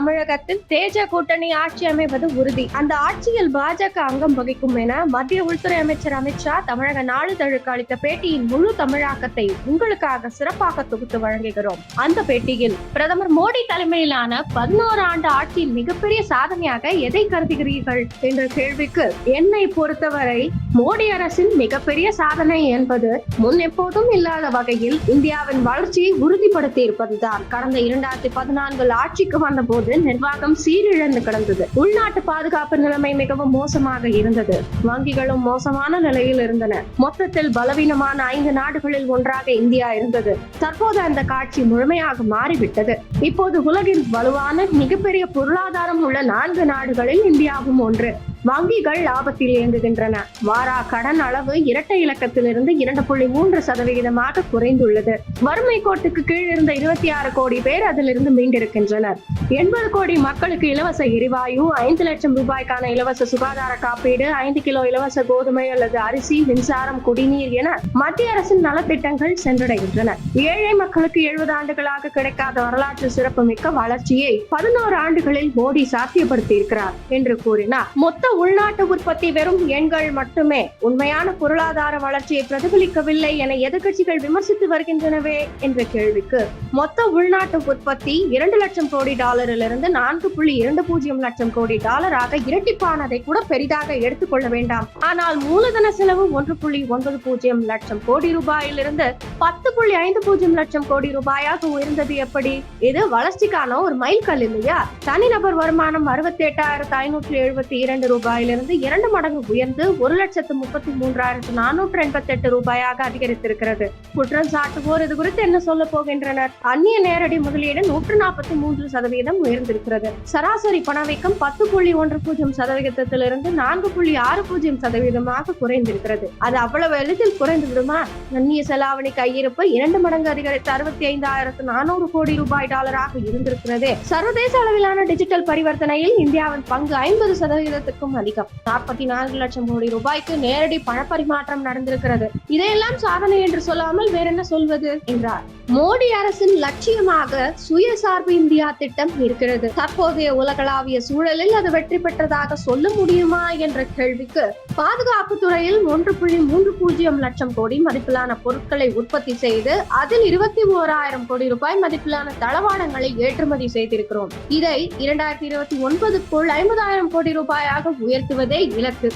தமிழகத்தில் தேஜ கூட்டணி ஆட்சி அமைவது உறுதி. அந்த ஆட்சியில் பாஜக அங்கம் வகிக்கும் என மத்திய உள்துறை அமைச்சர் அமித்ஷா தமிழக நாளிதழுக்கு அளித்த பேட்டியின் முழு தமிழாக்கத்தை உங்களுக்காக சிறப்பாக தொகுத்து வழங்குகிறோம். அந்த பேட்டியில் பிரதமர் மோடி தலைமையிலான பதினோரு ஆண்டு ஆட்சியின் மிகப்பெரிய சாதனையாக எதை கருதுகிறீர்கள் என்ற கேள்விக்கு என்னை பொறுத்தவரை மோடி அரசின் மிகப்பெரிய சாதனை என்பது முன் எப்போதும் இல்லாத வகையில் இந்தியாவின் வளர்ச்சியை உறுதிப்படுத்தி இருப்பதுதான் கடந்த இரண்டாயிரத்தி பதினான்கில் ஆட்சிக்கு வந்தபோது நிர்வாகம் சீரிழந்து கிடந்தது. உள்நாட்டு பாதுகாப்பு நிலைமை மிகவும் மோசமாக இருந்தது. வங்கிகளும் மோசமான நிலையில் இருந்தன. மொத்தத்தில் பலவீனமான ஐந்து நாடுகளில் ஒன்றாக இந்தியா இருந்தது. தற்போது அந்த காட்சி முழுமையாக மாறிவிட்டது. இப்போது உலகின் வலுவான மிகப்பெரிய பொருளாதாரம் உள்ள நான்கு நாடுகளில் இந்தியாவும் ஒன்று. வங்கிகள் லாபத்தில் இயங்குகின்றன. வாரா கடன் அளவு இரட்டை இலக்கத்திலிருந்து இரண்டு புள்ளி மூன்று சதவிகிதமாக குறைந்துள்ளது. வறுமை கோட்டுக்கு கீழ் இருந்த இருபத்தி ஆறு கோடி பேர் அதிலிருந்து மீண்டிருக்கின்றனர். எண்பது கோடி மக்களுக்கு இலவச எரிவாயு ஐந்து லட்சம் ரூபாய்க்கான இலவச சுகாதார காப்பீடு ஐந்து கிலோ இலவச கோதுமை அல்லது அரிசி மின்சாரம் குடிநீர் என மத்திய அரசின் நலத்திட்டங்கள் சென்றடைகின்றன. ஏழை மக்களுக்கு எழுபது ஆண்டுகளாக கிடைக்காத வரலாற்று சிறப்புமிக்க வளர்ச்சியை பதினோரு ஆண்டுகளில் மோடி சாத்தியப்படுத்தி இருக்கிறார் என்று கூறினார். மொத்த உள்நாட்டு உற்பத்தி வெறும் எண்கள் மட்டுமே. உண்மையான பொருளாதார வளர்ச்சியை பிரதிபலிக்கவில்லை என எதிர்கட்சிகள் விமர்சித்து வருகின்றனவே என்ற கேள்விக்கு மொத்த உள்நாட்டு உற்பத்தி இரண்டு லட்சம் கோடி டாலரிலிருந்து நான்கு புள்ளி இரண்டு பூஜ்ஜியம் லட்சம் கோடி டாலராக இரட்டிப்பானதை கூட பெரிதாக எடுத்துக்கொள்ள வேண்டாம். ஆனால் மூலதன செலவு ஒன்று புள்ளி ஒன்பது பூஜ்ஜியம் லட்சம் கோடி ரூபாயிலிருந்து பத்து புள்ளி ஐந்து பூஜ்ஜியம் லட்சம் கோடி ரூபாயாக உயர்ந்தது எப்படி? இது வளர்ச்சிக்கான ஒரு மைல்கல் இல்லையா? தனிநபர் வருமானம் அறுபத்தி எட்டாயிரத்து ஐநூற்றி எழுபத்தி இரண்டு ரூபாயிலிருந்து இரண்டு மடங்கு உயர்ந்து ஒரு லட்சத்து முப்பத்தி மூன்றாயிரத்து நானூற்று எண்பத்தி எட்டு ரூபாயாக அதிகரித்திருக்கிறது. குற்றம் சாட்டுவோர் இது குறித்து என்ன சொல்ல போகின்றனர்? அந்நிய நேரடி முதலீடு நூற்று நாற்பத்தி மூன்று சதவீதம் உயர்ந்திருக்கிறது. சராசரி பணவீக்கம் பத்து புள்ளி ஒன்று பூஜ்ஜியம் சதவீதத்திலிருந்து நான்கு புள்ளி ஆறு பூஜ்ஜியம் சதவீதமாக குறைந்திருக்கிறது. அது அவ்வளவு எளிதில் குறைந்து விடுமா? அந்நிய செலாவணி கையிருப்பு இரண்டு மடங்கு அதிகரித்து அறுபத்தி ஐந்தாயிரத்து நானூறு கோடி ரூபாய் டாலராக இருந்திருக்கிறது. சர்வதேச அளவிலான டிஜிட்டல் பரிவர்த்தனையில் இந்தியாவின் பங்கு ஐம்பது சதவீதத்துக்கும் மிகவும் அதிகம். நாற்பத்தி நான்கு லட்சம் கோடி ரூபாய்க்கு நேரடி பணப்பரிமாற்றம் நடந்திருக்கிறது. இதையெல்லாம் சாதனை என்று சொல்லாமல் வேற என்ன சொல்வது? என்றார். மோடி அரசின் லட்சியமாக சுயசார்பு இந்தியா திட்டம் இருக்கிறது. தற்போதைய உலகளாவிய சூழலில் அது வெற்றி பெற்றதாக சொல்ல முடியுமா என்ற கேள்விக்கு பாதுகாப்பு துறையில் ஒன்று புள்ளி மூன்று பூஜ்ஜியம் லட்சம் கோடி மதிப்பிலான பொருட்களை உற்பத்தி செய்து அதில் இருபத்தி ஓராயிரம் கோடி ரூபாய் மதிப்பிலான தளவாடங்களை ஏற்றுமதி செய்திருக்கிறோம். இதை இரண்டாயிரத்தி இருபத்தி ஒன்பதுக்குள் ஐம்பதாயிரம் கோடி ரூபாயாக உயர்த்துவதே இலக்கு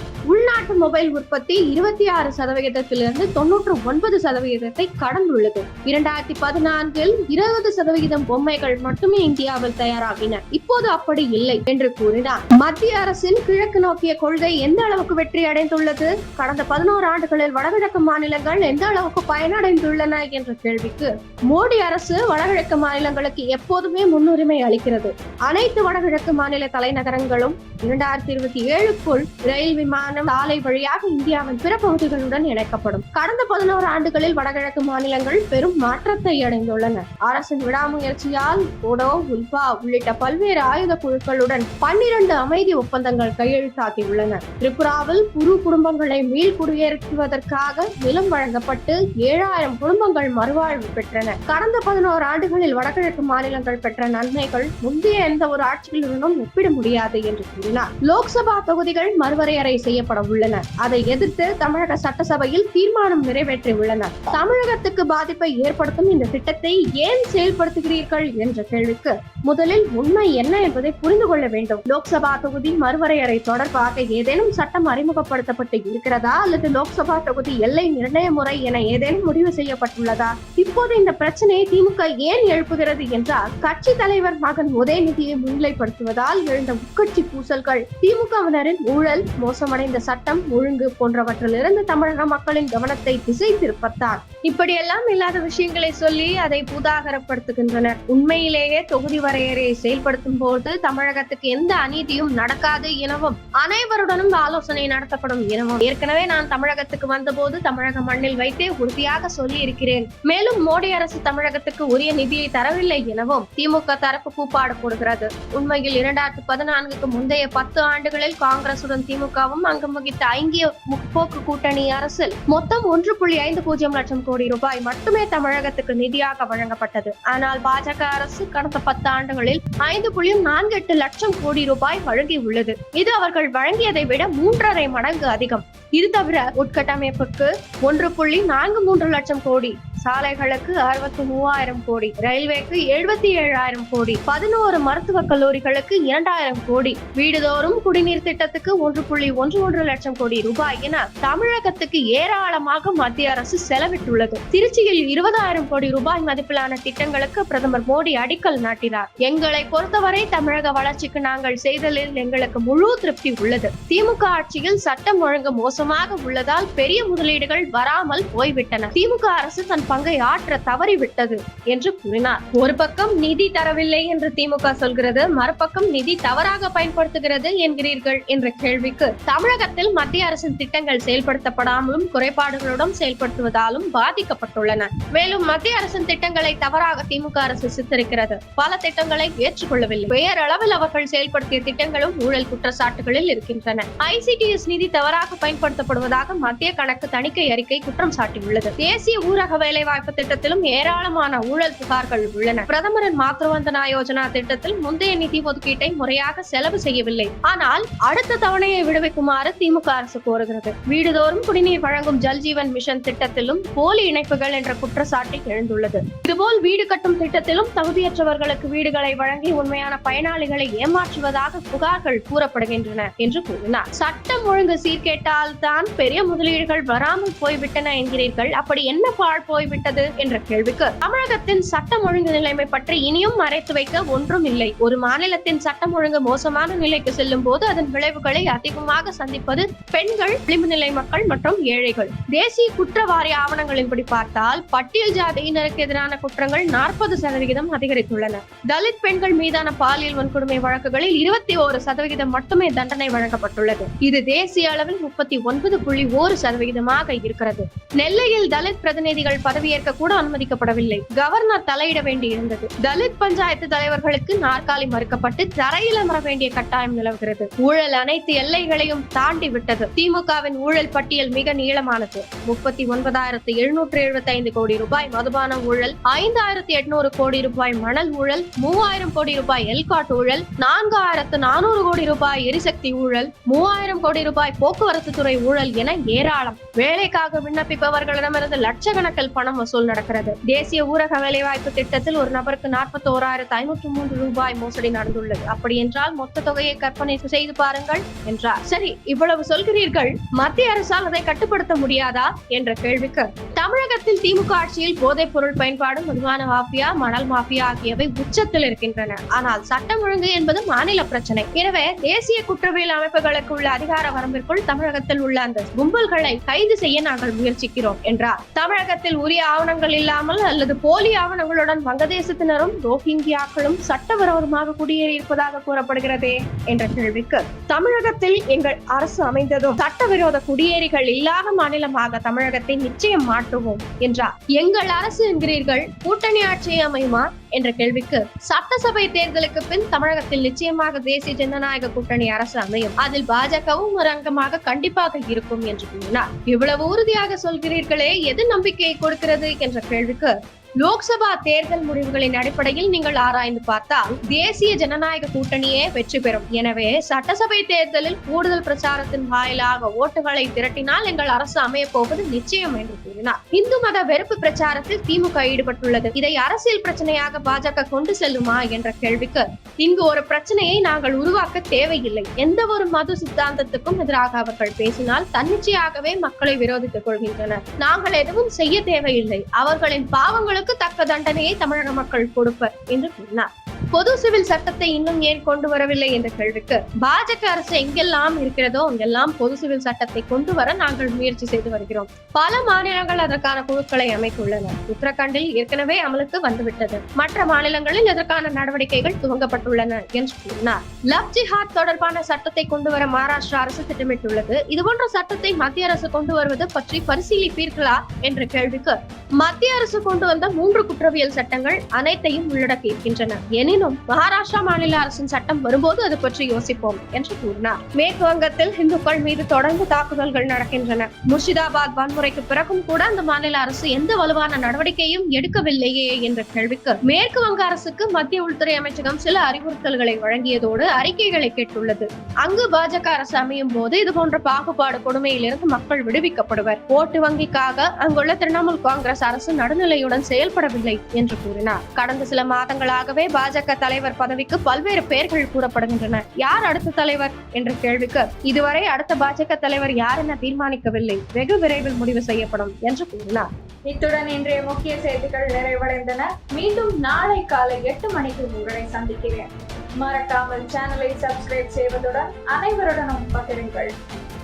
உள்நாட்டு மொபைல் உற்பத்தி இருபத்தி ஆறு சதவிகிதத்திலிருந்து தொன்னூற்று ஒன்பது சதவிகிதத்தை கடந்துள்ளது. இரண்டாயிரத்தி பதினான்கில் இருபது சதவிகிதம் பொம்மைகள் மட்டுமே இந்தியாவில் தயாராகின. இப்போது அப்படி இல்லை என்று கூறினார். மத்திய அரசின் கிழக்கு நோக்கிய கொள்கை எந்த அளவுக்கு வெற்றி அடைந்துள்ளது? கடந்த பதினோரு ஆண்டுகளில் வடகிழக்கு மாநிலங்கள் எந்த அளவுக்கு பயனடைந்துள்ளன என்ற கேள்விக்கு மோடி அரசு வடகிழக்கு மாநிலங்களுக்கு எப்போதுமே முன்னுரிமை அளிக்கிறது. அனைத்து வடகிழக்கு மாநில தலைநகரங்களும் இரண்டாயிரத்தி இருபத்தி ஏழுக்குள் ரயில் விமானம் சாலை வழியாக இந்தியாவின் பிற பகுதிகளுடன் இணைக்கப்படும். கடந்த பதினோரு ஆண்டுகளில் வடகிழக்கு மாநிலங்கள் பெரும் மாற்றத்தை அடைந்துள்ளன. அரசின் விடாமுயற்சியால் போடோ உல்பா உள்ளிட்ட பல்வேறு ஆயுத குழுக்களுடன் பன்னிரண்டு அமைதி ஒப்பந்தங்கள் கையெழுத்தாகியுள்ளன. திரிபுராவில் குறு குடும்பங்களை மீள் குடியேற்றுவதற்காக நிலம் வழங்கப்பட்டு ஏழாயிரம் குடும்பங்கள் மறுவாழ்வு பெற்றன. கடந்த பதினோரு ஆண்டுகளில் வடகிழக்கு மாநிலங்கள் பெற்ற நன்மைகள் முந்தைய எந்த ஒரு ஆட்சிகளுடனும் ஒப்பிட முடியாது என்று கூறினார். லோக்சபா தொகுதிகள் மறுவரையறை செய்யப்படும் உள்ளனர் அதை எதிர்த்து தமிழக சட்டசபையில் தீர்மானம் நிறைவேற்றி உள்ளனர் தமிழகத்துக்கு பாதிப்பை ஏற்படுத்தும் இந்த திட்டத்தை ஏன் செயல்படுத்துகிறீர்கள் என்ற கேள்விக்கு முதலில் உண்மை என்ன என்பதை புரிந்து கொள்ள வேண்டும். லோக்சபா தொகுதி மறுவரையறை தொடர்பாக ஏதேனும் சட்டம் அறிமுகப்படுத்தப்பட்டு இருக்கிறதா அல்லது லோக்சபா தொகுதி எல்லை நிர்ணய முறை என ஏதேனும் முடிவு செய்யப்பட்டுள்ளதா? இப்போது இந்த பிரச்சனையை திமுக ஏன் எழுப்புகிறது என்றால் கட்சி தலைவர் மகன் உதயநிதியை முன்னிலைப்படுத்துவதால் எழுந்த உட்கட்சி பூசல்கள் திமுகவினரின் ஊழல் மோசமடைந்த சட்டம் ஒழுங்கு போன்றவற்றிலிருந்து தமிழக மக்களின் கவனத்தை திசை திருப்பத்தார் இப்படியெல்லாம் இல்லாத விஷயங்களை சொல்லி அதை பூதாகரப்படுத்துகின்றனர். உண்மையிலேயே தொகுதி வரையறையை செயல்படுத்தும் போது தமிழகத்துக்கு எந்த அநீதியும் நடக்காது எனவும் அனைவருடனும் ஆலோசனை நடத்தப்படும் எனவும். ஏற்கனவே நான் தமிழகத்துக்கு வந்தபோது தமிழக மண்ணில் வைத்தே உறுதியாக சொல்லி இருக்கிறேன் மேலும் மோடி அரசு தமிழகத்துக்கு உரிய நிதியை தரவில்லை எனவும் திமுக தரப்பு கூப்பாடு போடுகிறது. உண்மையில் இரண்டாயிரத்து பதினான்குக்கு முந்தைய பத்து ஆண்டுகளில் காங்கிரசுடன் திமுகவும் அங்கம் வகித்த ஐங்கிய முற்போக்கு கூட்டணி அரசில் மொத்தம் ஒன்று புள்ளி ஐந்து பூஜ்ஜியம் லட்சம் கோடி ரூபாய் மட்டுமே தமிழகத்துக்கு நிதியாக வழங்கப்பட்டது. ஆனால் பாஜக அரசு கடந்த பத்து ஆண்டுகளில் ஐந்து புள்ளி நான்கு எட்டு லட்சம் கோடி ரூபாய் வழங்கியுள்ளது. இது அவர்கள் வழங்கியதை விட மூன்றரை மடங்கு அதிகம். இது தவிர உட்கட்டமைப்புக்கு ஒன்று புள்ளி நான்கு மூன்று லட்சம் கோடி சாலைகளுக்கு அறுபத்தி மூவாயிரம் கோடி ரயில்வேக்கு எழுபத்தி ஏழாயிரம் கோடி பதினோரு மருத்துவக் கல்லூரிகளுக்கு இரண்டாயிரம் கோடி வீடுதோறும் குடிநீர் திட்டத்துக்கு ஒன்று புள்ளி ஒன்று ஒன்று லட்சம் கோடி ரூபாய் என தமிழகத்துக்கு ஏராளமாக மத்திய அரசு செலவிட்டுள்ளது. திருச்சியில் இருபதாயிரம் கோடி ரூபாய் மதிப்பிலான திட்டங்களுக்கு பிரதமர் மோடி அடிக்கல் நாட்டினார். எங்களை பொறுத்தவரை தமிழக வளர்ச்சிக்கு நாங்கள் செய்தலில் எங்களுக்கு முழு திருப்தி உள்ளது. திமுக ஆட்சியில் சட்டம் ஒழுங்கு மோசமாக உள்ளதால் பெரிய முதலீடுகள் வராமல் போய்விட்டன. திமுக அரசு தன் பங்கை ஆற்ற தவறிவிட்டது என்று கூறினார். ஒரு பக்கம் நிதி தரவில்லை என்று திமுக சொல்கிறது மறுபக்கம் நிதி தவறாக பயன்படுத்துகிறது என்கிறீர்கள் என்ற கேள்விக்கு தமிழகத்தில் மத்திய அரசின் திட்டங்கள் செயல்படுத்தப்படாமலும் குறைபாடுகளுடன் செயல்படுத்துவதாலும் பாதிக்கப்பட்டுள்ளன. மேலும் மத்திய அரசின் திட்டங்களை தவறாக திமுக அரசு சித்தரிக்கிறது. பல திட்டங்களை ஏற்றுக்கொள்ளவில்லை. பெயரளவில் அவர்கள் செயல்படுத்திய திட்டங்களும் ஊழல் குற்றச்சாட்டுகளில் இருக்கின்றன. ஐசிடிஎஸ் நிதி தவறாக பயன்படுத்த பயன்படுத்தப்படுவதாக மத்திய கணக்கு தணிக்கை அறிக்கை குற்றம் சாட்டியுள்ளது. தேசிய ஊரக வேலைவாய்ப்பு திட்டத்திலும் ஏராளமான ஊழல் புகார்கள் உள்ளன. பிரதமரின் மாத்ருவந்தனா யோஜனா திட்டத்தில் முந்தைய நிதி ஒதுக்கீட்டை முறையாக செலவு செய்யவில்லை. ஆனால் அடுத்த தவணையை விடுவிக்குமாறு திமுக அரசு கோருகிறது. வீடுதோறும் குடிநீர் வழங்கும் ஜல்ஜீவன் மிஷன் திட்டத்திலும் போலி இணைப்புகள் என்ற குற்றச்சாட்டு எழுந்துள்ளது. இதுபோல் வீடு கட்டும் திட்டத்திலும் தகுதியற்றவர்களுக்கு வீடுகளை வழங்கி உண்மையான பயனாளிகளை ஏமாற்றுவதாக புகார்கள் கூறப்படுகின்றன என்று கூறினார். சட்டம் ஒழுங்கு சீர்கேட்டால் தான் பெரிய முதலீடுகள் வராமல் போய்விட்டன என்கிறீர்கள். அப்படி என்ன பாழ் போய்விட்டது என்ற கேள்விக்கு தமிழகத்தின் சட்டம் ஒழுங்கு நிலைமை பற்றி இனியும் மறைத்து வைக்க ஒன்றும் இல்லை. ஒரு மாநிலத்தின் சட்டம் ஒழுங்கு மோசமான நிலைக்கு செல்லும் போது அதன் விளைவுகளை அதிகமாக சந்திப்பது பெண்கள் விளிம்பு நிலை மக்கள் மற்றும் ஏழைகள். தேசிய குற்றவாரி ஆவணங்களின்படி பார்த்தால் பட்டியல் ஜாதியினருக்கு எதிரான குற்றங்கள் நாற்பது சதவிகிதம் அதிகரித்துள்ளன. தலித் பெண்கள் மீதான பாலியல் வன்கொடுமை வழக்குகளில் இருபத்தி ஓரு சதவிகிதம் மட்டுமே தண்டனை வழங்கப்பட்டுள்ளது. இது தேசிய அளவில் முப்பத்தி ஒன்பது புள்ளி ஒரு சதவிகிதமாக இருக்கிறது. நெல்லையில் தலித் பிரதிநிதிகள் பதவியேற்க கூட அனுமதிக்கப்படவில்லை. கவர்னர் தலையிட வேண்டியிருந்தது தலித் பஞ்சாயத்து தலைவர்களுக்கு நாற்காலி மறுக்கப்பட்டு தரையில் அமர வேண்டிய கட்டாயம் நிலவுகிறது. ஊழல் அனைத்து எல்லைகளையும் தாண்டி விட்டது. திமுகவின் ஊழல் பட்டியல் மிக நீளமானது. முப்பத்தி ஒன்பதாயிரத்து எழுநூற்று எழுபத்தி ஐந்து கோடி ரூபாய் மதுபான ஊழல் ஐந்தாயிரத்தி எட்நூறு கோடி ரூபாய் மணல் ஊழல் மூவாயிரம் கோடி ரூபாய் எல்காட் ஊழல் நான்காயிரத்து நானூறு கோடி ரூபாய் எரிசக்தி ஊழல் மூவாயிரம் கோடி ரூபாய் போக்குவரத்து துறை ஊழல் என ஏராளம். வேலைக்காக விண்ணப்பிப்பவர்களிடமிருந்து லட்சக்கணக்கில் பணம் வசூல் நடக்கிறது. தேசிய ஊரக வேலைவாய்ப்பு திட்டத்தில் ஒரு நபருக்கு நாற்பத்தி ஓராயிரத்து ஐநூற்று மூன்று ரூபாய் மோசடி நடந்துள்ளது. அப்படி என்றால் மொத்த தொகையை கற்பனை செய்து பாருங்கள் என்றார். சரி இவ்வளவு சொல்கிறீர்கள். மத்திய அரசால் அதை கட்டுப்படுத்த முடியாதா? என்ற கேள்விக்கு தமிழகத்தில் திமுக ஆட்சியில் போதைப் பொருள் பயன்பாடு மதுவான மாஃபியா மணல் மாஃபியா ஆகியவை உச்சத்தில் இருக்கின்றன. ஆனால் சட்டம் ஒழுங்கு என்பது மாநில பிரச்சனை. எனவே தேசிய குற்றவியல் அமைப்புகளுக்கு உள்ள அதிகார வரம்பிற்குள் தமிழகத்தில் உள்ள அந்த கும்பல்களை கைது செய்ய நாங்கள் முயற்சிக்கிறோம் என்றார். தமிழகத்தில் உரிய ஆவணங்கள் இல்லாமல் அல்லது போலி ஆவணங்களுடன் வங்கதேசத்தினரும் ரோஹிங்கியாக்களும் சட்டவிரோதமாக குடியேறியிருப்பதாக கூறப்படுகிறதே என்ற கேள்விக்கு தமிழகத்தில் எங்கள் அரசு அமைந்ததும் சட்டவிரோத குடியேறிகள் இல்லாத மாநிலமாக தமிழகத்தை நிச்சயம் மாற்றுவோம் என்றார். எங்கள் அரசு என்கிறீர்கள் கூட்டணி ஆட்சி அமையுமா? என்ற கேள்விக்கு சட்டசபை தேர்தலுக்கு பின் தமிழகத்தில் நிச்சயமாக தேசிய ஜனநாயக கூட்டணி அரசு அமையும். அதில் பாஜகவும் ஒரு அங்கமாக கண்டிப்பாக இருக்கும் என்று கூறினார். இவ்வளவு உறுதியாக சொல்கிறீர்களே எது நம்பிக்கையை கொடுக்கிறது? என்ற கேள்விக்கு லோக்சபா தேர்தல் முடிவுகளின் அடிப்படையில் நீங்கள் ஆராய்ந்து பார்த்தால் தேசிய ஜனநாயக கூட்டணியே வெற்றி பெறும். எனவே சட்டசபை தேர்தலில் கூடுதல் பிரச்சாரத்தின் வாயிலாக ஓட்டுகளை திரட்டினால் எங்கள் அரசு அமைய போவது நிச்சயம் என்று கூறினார். இந்து மத வெறுப்பு பிரச்சாரத்தில் திமுக ஈடுபட்டுள்ளது. இதை அரசியல் பிரச்சனையாக பாஜக கொண்டு செல்லுமா என்ற கேள்விக்கு இங்கு ஒரு பிரச்சனையை நாங்கள் உருவாக்க தேவையில்லை. எந்த ஒரு மது சித்தாந்தத்துக்கும் எதிராக அவர்கள் பேசினால் தன்னிச்சையாகவே மக்களை விரோதித்துக் கொள்கின்றனர். நாங்கள் எதுவும் செய்ய தேவையில்லை. அவர்களின் பாவங்களுக்கு தக்க தண்டனையை தமிழக மக்கள் கொடுப்பர் என்று கூறினார். பொது சிவில் சட்டத்தை இன்னும் ஏன் கொண்டு வரவில்லை என்ற கேள்விக்கு பாஜக அரசு எங்கெல்லாம் இருக்கிறதோ அங்கெல்லாம் பொது சிவில் சட்டத்தை கொண்டு வர நாங்கள் முயற்சி செய்து வருகிறோம். பல மாநிலங்கள் அதற்கான குழுக்களை அமைத்துள்ளன. உத்தரகாண்டில் ஏற்கனவே அமலுக்கு வந்துவிட்டது. மற்ற மாநிலங்களில் இதற்கான நடவடிக்கைகள் துவங்கப்பட்டுள்ளன என்று கூறினார். லவ் ஜிஹாத் தொடர்பான சட்டத்தை கொண்டு வர மகாராஷ்டிரா அரசு திட்டமிட்டுள்ளது. இதுபோன்ற சட்டத்தை மத்திய அரசு கொண்டு வருவது பற்றி பரிசீலிப்பீர்களா என்ற கேள்விக்கு மத்திய அரசு கொண்டு வந்த மூன்று குற்றவியல் சட்டங்கள் அனைத்தையும் உள்ளடக்கி இருக்கின்றன எனினும் எனினும் மகாராஷ்டிரா மாநில அரசின் சட்டம் வரும்போது அது பற்றி யோசிப்போம் என்று கூறினார். மேற்கு வங்கத்தில் இந்துக்கள் மீது தொடர்ந்து தாக்குதல்கள் நடக்கின்றன. முர்ஷிதாபாத் வன்முறைக்கு பிறகும் கூட அந்த மாநில அரசு எந்த வலுவான நடவடிக்கையும் எடுக்கவில்லையே என்ற கேள்விக்கு மேற்கு வங்க அரசுக்கு மத்திய உள்துறை அமைச்சகம் சில அறிவுறுத்தல்களை வழங்கியதோடு அறிக்கைகளை கேட்டுள்ளது. அங்கு பாஜக அரசு அமையும் போது இதுபோன்ற பாகுபாடு கொடுமையிலிருந்து மக்கள் விடுவிக்கப்படுவர். ஓட்டு வங்கிக்காக அங்குள்ள திரிணாமுல் காங்கிரஸ் அரசு நடுநிலையுடன் செயல்படவில்லை என்று கூறினார். கடந்த சில மாதங்களாகவே பாஜக பாஜக தலைவர் பதவிக்கு பல்வேறு பெயர்கள் கூறப்படுகின்றன. யார் அடுத்த தலைவர் என்ற கேள்விக்கு இதுவரை அடுத்த பாஜக தலைவர் யார் என தீர்மானிக்கவில்லை. வெகு விரைவில் முடிவு செய்யப்படும் என்று கூறினார். இத்துடன் இன்றைய முக்கிய செய்திகள் நிறைவடைந்தன. மீண்டும் நாளை காலை எட்டு மணிக்கு உங்களை சந்திக்கிறேன். மறக்காமல் சேனலை சப்ஸ்கிரைப் செய்வதுடன் அனைவருடனும் பகிருங்கள்.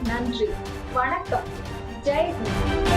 நன்றி. வணக்கம். ஜெய் ஹிந்த்.